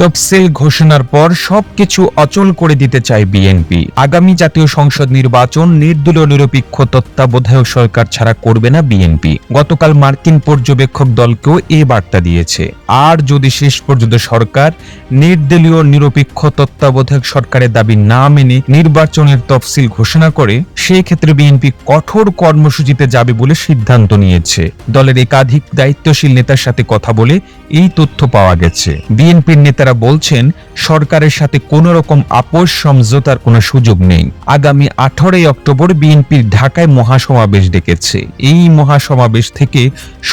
তফসিল ঘোষণার পর সবকিছু অচল করে দিতে চায় বিএনপি। আগামী জাতীয় সংসদ নির্বাচন নির্দলীয় নিরপেক্ষ তত্ত্বাবধায়ক সরকার ছাড়া করবে না বিএনপি। গতকাল মার্কিন পর্যবেক্ষক দলকেও এ বার্তা দিয়েছে। আর যদি শেষ পর্যন্ত সরকার নির্দলীয় নিরপেক্ষ তত্ত্বাবধায়ক সরকারের দাবি না মেনে নির্বাচনের তফসিল ঘোষণা করে, সেই ক্ষেত্রে বিএনপি কঠোর কর্মসূচিতে যাবে বলে সিদ্ধান্ত নিয়েছে। দলের একাধিক দায়িত্বশীল নেতার সাথে কথা বলে এই তথ্য পাওয়া গেছে। বিএনপির নেতারা বলছেন, সরকারের সাথে কোনো রকম আপোষ সমঝোতার কোনো সুযোগ নেই। আগামী আঠারোই অক্টোবর বিএনপির ঢাকায় মহাসমাবেশ ডেকেছে। এই মহাসমাবেশ থেকে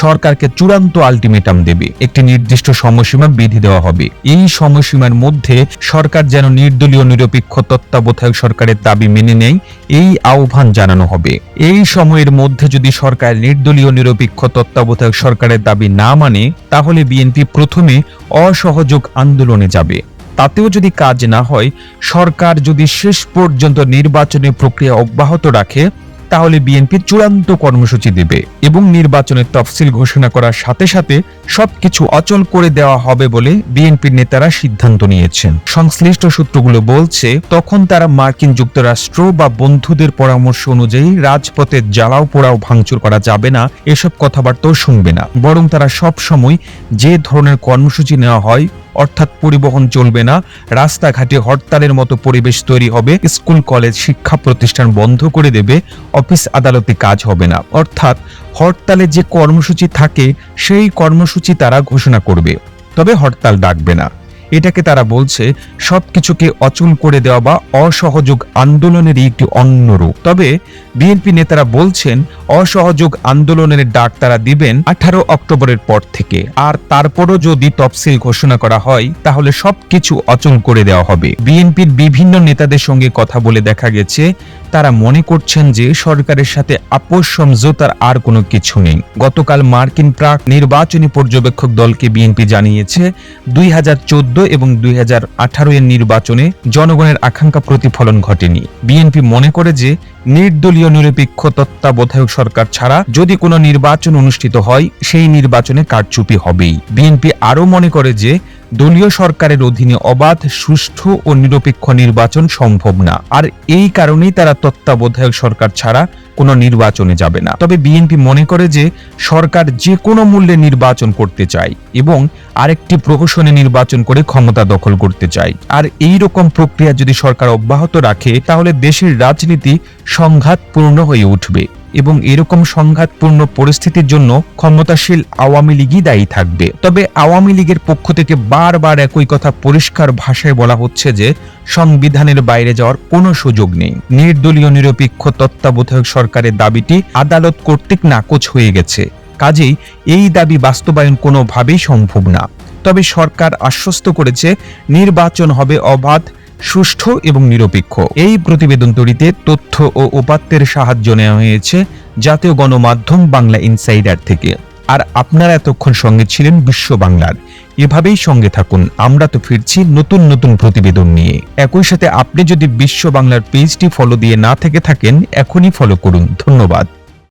সরকারকে চূড়ান্ত আলটিমেটাম দেবে। একটি নির্দিষ্ট সময়সীমা বিধি দেওয়া হবে। এই সময়সীমার মধ্যে সরকার যেন নির্দলীয় নিরপেক্ষ তত্ত্বাবধায়ক সরকারের দাবি মেনে নেয়, এই আহ্বান জানানো হবে। এই সময়ের মধ্যে যদি সরকার নির্দলীয় নিরপেক্ষ তত্ত্বাবধায়ক সরকারের দাবি না মানে তাহলে বিএনপি প্রথমে অসহযোগ আন্দোলনে যাবে। তাতেও যদি কাজ না হয়, সরকার যদি শেষ পর্যন্ত নির্বাচনের প্রক্রিয়া অব্যাহত রাখে, তাহলে বিএনপি চূড়ান্ত কর্মসূচি দেবে এবং নির্বাচনের তফসিল ঘোষণা করার সাথে সাথে সবকিছু অচল করে দেওয়া হবে বলে বিএনপির নেতারা সিদ্ধান্ত নিয়েছেন। সংশ্লিষ্ট সূত্রগুলো বলছে, তখন তারা মার্কিন যুক্তরাষ্ট্র বা বন্ধুদের পরামর্শ অনুযায়ী রাজপথে জ্বালাও পোড়াও ভাঙচুর করা যাবে না, এসব কথাবার্তাও শুনবে না। বরং তারা সব সময় যে ধরনের কর্মসূচি নেওয়া হয় অর্থাৎ পরিবহন চলবে না, রাস্তাঘাটে হরতালের মতো পরিবেশ তৈরি হবে, স্কুল, কলেজ, শিক্ষা প্রতিষ্ঠান বন্ধ করে দেবে, অফিস আদালতে কাজ হবে না। অর্থাৎ হরতালে যে কর্মসূচি থাকে, সেই কর্মসূচি তারা ঘোষণা করবে। তবে হরতাল ডাকবে না। এটাকে তারা বলছে সবকিছুকে অচল করে দেওয়া বা অসহযোগ আন্দোলনের একটি অন্য রূপ। তবে বিএনপি নেতারা বলছেন, অসহযোগ আন্দোলনের ডাক তারা দিবেন আঠারো অক্টোবরের পর থেকে। আর তারপরও যদি তফসিল ঘোষণা করা হয়, তাহলে সবকিছু অচল করে দেওয়া হবে। বিএনপির বিভিন্ন নেতাদের সঙ্গে কথা বলে দেখা গেছে, তারা মনে করছেন যে সরকারের সাথে আপোষ সমঝোতার আর কোনো কিছু নেই। গতকাল মার্কিন প্রাক নির্বাচনী পর্যবেক্ষক দলকে বিএনপি জানিয়েছে, দুই হাজার চোদ্দ এবং দুই হাজার আঠারো এর নির্বাচনে জনগণের আকাঙ্ক্ষা প্রতিফলন ঘটেনি। বিএনপি মনে করে যে নির্দলীয় নিরপেক্ষ তত্ত্বাবধায়ক সরকার ছাড়া যদি কোনো নির্বাচন অনুষ্ঠিত হয়, সেই নির্বাচনে কারচুপি হবেই। বিএনপি আরও মনে করে যে দলীয় সরকারের অধীনে অবাধ, সুষ্ঠু ও নিরপেক্ষ নির্বাচন সম্ভব না। আর এই কারণেই তারা তত্ত্বাবধায়ক সরকার ছাড়া কোনো নির্বাচনে যাবে না। তবে বিএনপি মনে করে যে সরকার যে কোনো মূল্যে নির্বাচন করতে চায় এবং আরেকটি প্রহসনে নির্বাচন করে ক্ষমতা দখল করতে চায়। আর এই রকম প্রক্রিয়া যদি সরকার অব্যাহত রাখে, তাহলে দেশের রাজনীতি সংঘাতপূর্ণ হয়ে উঠবে। এবং এরকম সংঘাতপূর্ণ পরিস্থিতির জন্য ক্ষমতাশীল আওয়ামী লীগই দায়ী থাকবে। তবে আওয়ামী লীগের পক্ষ থেকে বারবার একই কথা পরিষ্কার ভাষায় বলা হচ্ছে যে, সংবিধানের বাইরে যাওয়ার কোনো সুযোগ নেই। নির্দলীয় নিরপেক্ষ তত্ত্বাবধায়ক সরকারের দাবিটি আদালত কর্তৃক নাকচ হয়ে গেছে। কাজেই এই দাবি বাস্তবায়ন কোনোভাবেই সম্ভব না। তবে সরকার আশ্বস্ত করেছে, নির্বাচন হবে অবাধ সুষ্ঠু এবং নিরপেক্ষ। এই প্রতিবেদন তৈরিতে তথ্য ও উপাত্তের সাহায্য নেওয়া হয়েছে জাতীয় গণমাধ্যম বাংলা ইনসাইডার থেকে। আর আপনারা এতক্ষণ সঙ্গে ছিলেন বিশ্ব বাংলার। এভাবেই সঙ্গে থাকুন। আমরা তো ফিরছি নতুন নতুন প্রতিবেদন নিয়ে। একই সাথে আপনি যদি বিশ্ব বাংলার পেজটি ফলো দিয়ে না থেকে থাকেন, এখনই ফলো করুন। ধন্যবাদ।